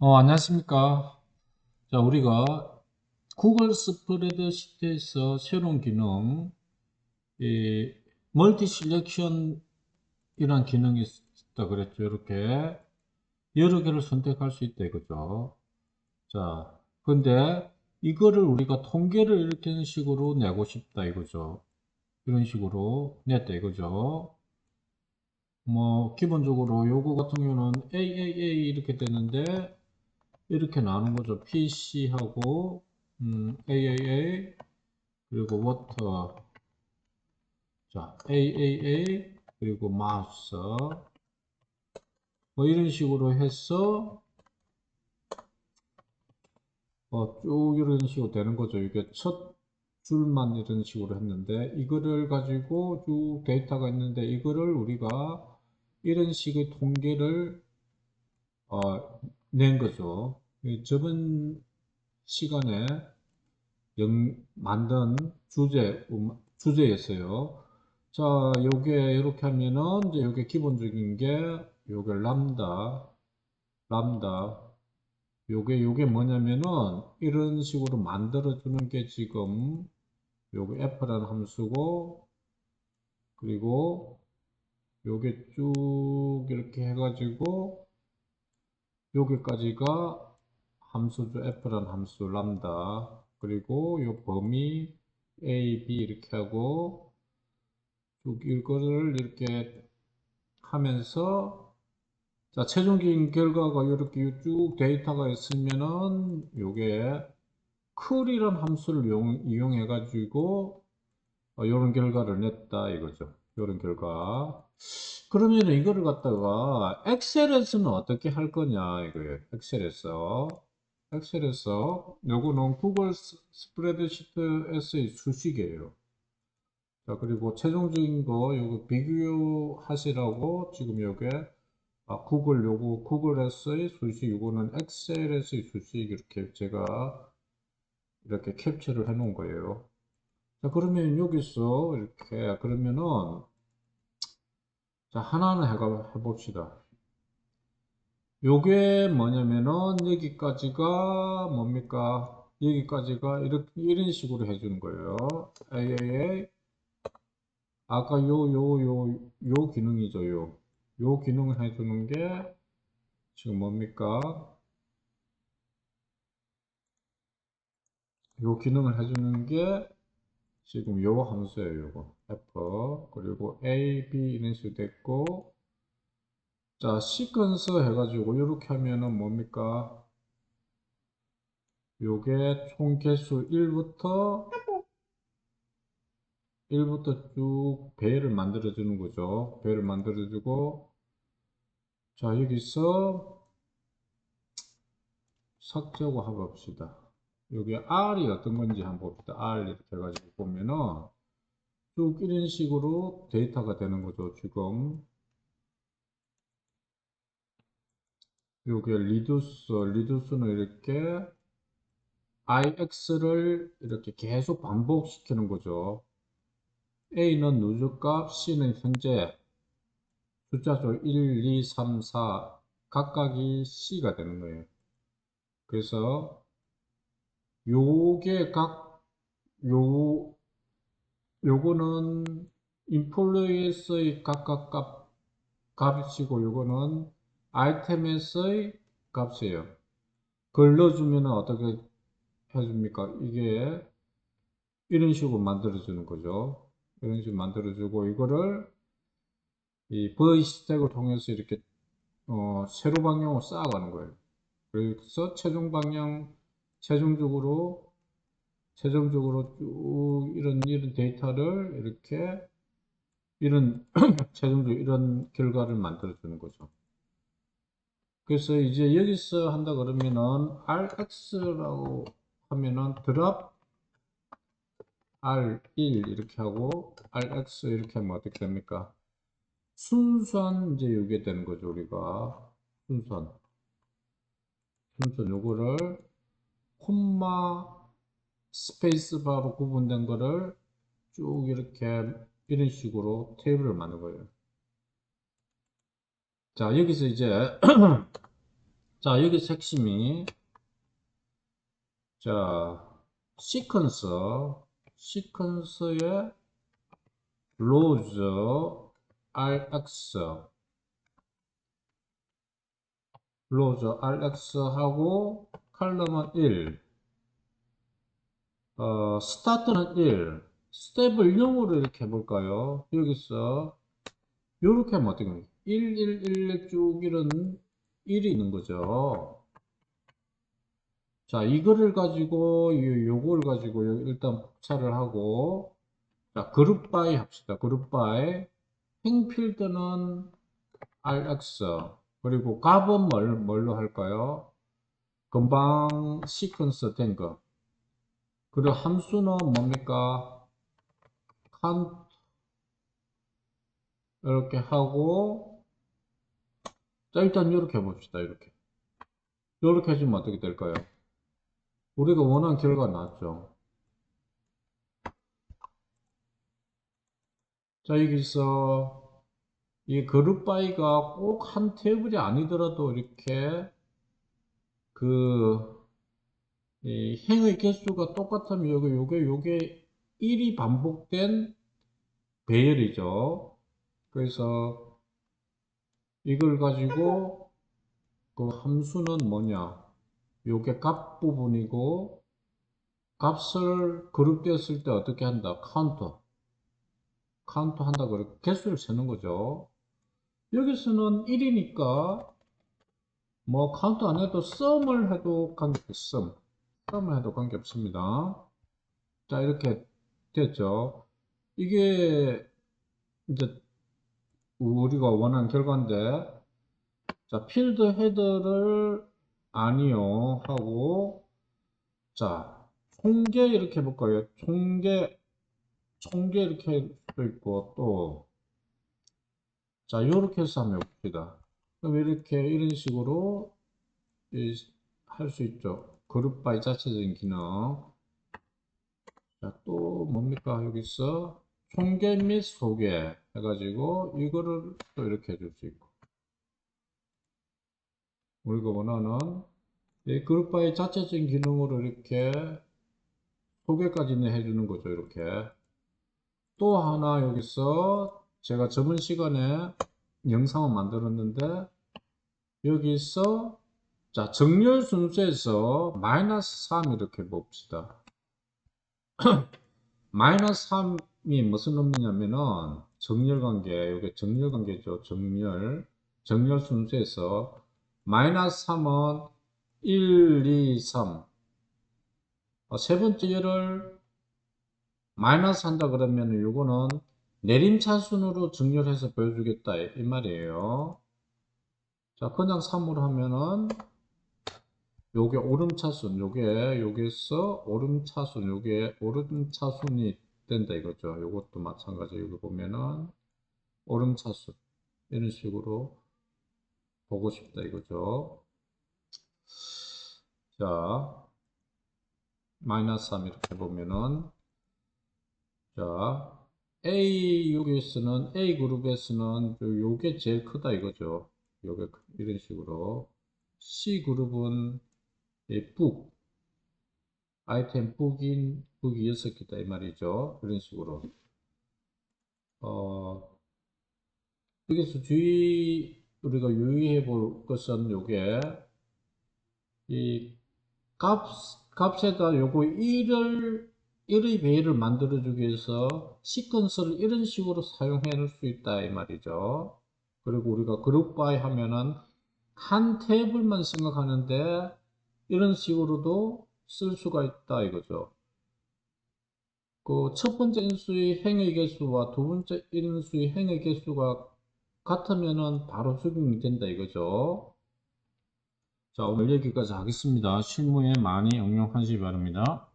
어, 안녕하십니까. 자, 우리가 구글 스프레드시트에서 새로운 기능, 이 멀티 실렉션이란 기능이 있다 그랬죠. 이렇게 여러 개를 선택할 수 있다 이거죠. 자, 근데 이거를 우리가 통계를 이렇게 식으로 내고 싶다 이거죠. 이런 식으로 냈다 이거죠. 뭐 기본적으로 요거 같은 경우는 AAA 이렇게 되는데 이렇게 나눈 거죠. PC하고 음, AAA 그리고 워터 자 AAA 그리고 마우스 뭐 이런 식으로 해서 어, 쭉 이런 식으로 되는 거죠. 이게 첫 줄만 이런 식으로 했는데 이거를 가지고 쭉 데이터가 있는데 이거를 우리가 이런 식의 통계를 어, 낸 거죠. 이 저번 시간에 영, 만든 주제, 음, 주제였어요. 자, 요게 이렇게 하면은 이제 요게 기본적인 게 요게 람다, 람다. 요게 요게 뭐냐면은 이런 식으로 만들어 주는 게 지금 요게 f라는 함수고 그리고 요게 쭉 이렇게 해가지고 여기까지가 함수죠. f란 함수 람다 그리고 요 범위 a, b 이렇게 하고 쭉 이거를 이렇게 하면서 자 최종적인 결과가 이렇게 쭉 데이터가 있으면은 요게 쿨이란 함수를 이용, 해 가지고 어, 이런 결과를 냈다 이거죠. 이런 결과 그러면 이거를 갖다가 엑셀에서는 어떻게 할 거냐 이거예요. 엑셀에서 엑셀에서 요거는 구글 스프레드시트에서의 수식이에요. 자 그리고 최종적인 거 요거 비교하시라고 지금 요게 아, 구글 요거 구글에서의 수식 요거는 엑셀에서의 수식 이렇게 제가 이렇게 캡처를 해 놓은 거예요. 자 그러면 여기서 이렇게 그러면은 자, 하나는 해가, 해봅시다. 요게 뭐냐면은 여기까지가 뭡니까? 여기까지가 이렇게 이런 식으로 해주는 거예요. AAA 아까 요 요 요 요 기능이죠. 요. 요 기능을 해주는 게 지금 뭡니까? 요 기능을 해주는 게 지금 요 함수예요. 요거. F 그리고 A, B 이런 식으로 됐고 자 시퀀스 해가지고 이렇게 하면은 뭡니까 요게 총 개수 1부터 1부터 쭉 배를 만들어 주는 거죠 배를 만들어 주고 자 여기서 삭제하고 봅시다 여기 R이 어떤 건지 한번 봅시다 R 이렇게 해가지고 보면은 쭉 이런 식으로 데이터가 되는 거죠. 지금 요게 리두스, 리두스는 이렇게 ix를 이렇게 계속 반복시키는 거죠. a는 누적값, c는 현재 숫자죠. 1, 2, 3, 4 각각이 c가 되는 거예요. 그래서 요게 각, 요, 요거는 인플루에서의 각각 값, 값이고 요거는 아이템에서의 값이에요. 그걸 넣어주면 어떻게 해줍니까? 이게 이런 식으로 만들어주는 거죠. 이런 식으로 만들어주고 이거를 이 v 스택을 통해서 이렇게 어, 세로 방향으로 쌓아가는 거예요. 그래서 최종 방향, 최종적으로 최종적으로 쭉 이런 이런 데이터를 이렇게 이런 최종적으로 이런 결과를 만들어 주는 거죠. 그래서 이제 여기서 한다 그러면은 rx라고 하면은 드랍 r1 이렇게 하고 rx 이렇게 하면 어떻게 됩니까? 순수한 이제 이게 되는 거죠 우리가 순수한 순수한 요거를 콤마 스페이스바로 구분된 거를 쭉 이렇게 이런 식으로 테이블을 만든 거예요. 자, 여기서 이제 자, 여기서 핵심이, 자, 시퀀서, 시퀀서의 로즈, rx, 로즈, rx하고 칼럼은 1, 어, 스타트는 1, 스텝을 0으로 이렇게 해볼까요? 여기서 요렇게 하면 어떻게 됩니까? 1, 1, 1, 쭉 이런 1이 있는 거죠. 자, 이거를 가지고, 요, 요걸 가지고 요- 일단 복사를 하고, 자, 그룹 바이 합시다. 그룹 바이. 행필드는 rx. 그리고 값은 뭘, 뭘로 할까요? 금방 시퀀스 된 거. 그리고 함수는 뭡니까? 칸 이렇게 하고 자 일단 이렇게 해봅시다 이렇게 이렇게 해주면 어떻게 될까요 우리가 원하는 결과가 나왔죠 자 여기서 이 그룹 바이가 꼭 한 테이블이 아니더라도 이렇게 그이 행의 개수가 똑같으면 요게 요게 요게 1이 반복된 배열이죠 그래서 이걸 가지고 그 함수는 뭐냐? 요게 값 부분이고 값을 그룹되었을 때 어떻게 한다? 카운터. 카운터 한다 그래 개수를 세는 거죠. 여기서는 1이니까 뭐 카운터 안 해도 썸을 해도 관계없 썸. 썸을 해도 관계없습니다. 자, 이렇게 됐죠. 이게 이제 우리가 원하는 결과인데 자 필드 헤더를 아니요 하고 자 총계 이렇게 해볼까요 총계 총계 이렇게 할 수도 있고 또자 이렇게 해서 한번 해봅시다 그럼 이렇게 이런 식으로 할 수 있죠. 그룹 바이 자체적인 기능. 자 또 뭡니까? 여기서 총계 및 소개 해가지고 이거를 또 이렇게 해줄 수 있고. 우리가 원하는 이 그룹 바이 자체적인 기능으로 이렇게 소개까지는 해주는 거죠 이렇게. 또 하나 여기서 제가 저번 시간에 영상을 만들었는데 여기서 자 정렬 순서에서 마이너스 3 이렇게 봅시다 마이너스 3이 무슨 의미냐면은 정렬 관계, 이게 정렬 관계죠. 정렬. 정렬 순서에서 마이너스 3은 1, 2, 3. 어, 세 번째 열을 마이너스 한다 그러면 요거는 내림차순으로 정렬해서 보여주겠다 이 말이에요. 자, 그냥 3으로 하면은 요게 오름차순, 요게 여기서 오름차순, 요게 오름차순이 된다 이거죠. 요것도 마찬가지 여기 보면은 오름차순 이런 식으로 보고 싶다 이거죠. 자, 마이너스 3 이렇게 보면은 자, A 여기에서는 A 그룹에서는 요게 제일 크다 이거죠. 요게 이런 식으로 C 그룹은 이 북, 아이템 북인, 북이 6개다 이 말이죠. 이런 식으로. 어, 여기서 주의, 우리가 유의해 볼 것은 요게, 이 값, 값에다 요거 1을, 1의 배열을 만들어주기 위해서 시퀀스를 이런 식으로 사용해 놓을 수 있다 이 말이죠. 그리고 우리가 그룹 바이 하면은 한 테이블만 생각하는데 이런 식으로도 쓸 수가 있다 이거죠. 그 첫 번째 인수의 행의 개수와 두 번째 인수의 행의 개수가 같으면은 바로 적용이 된다 이거죠. 자 오늘 여기까지 하겠습니다. 실무에 많이 응용하시기 바랍니다.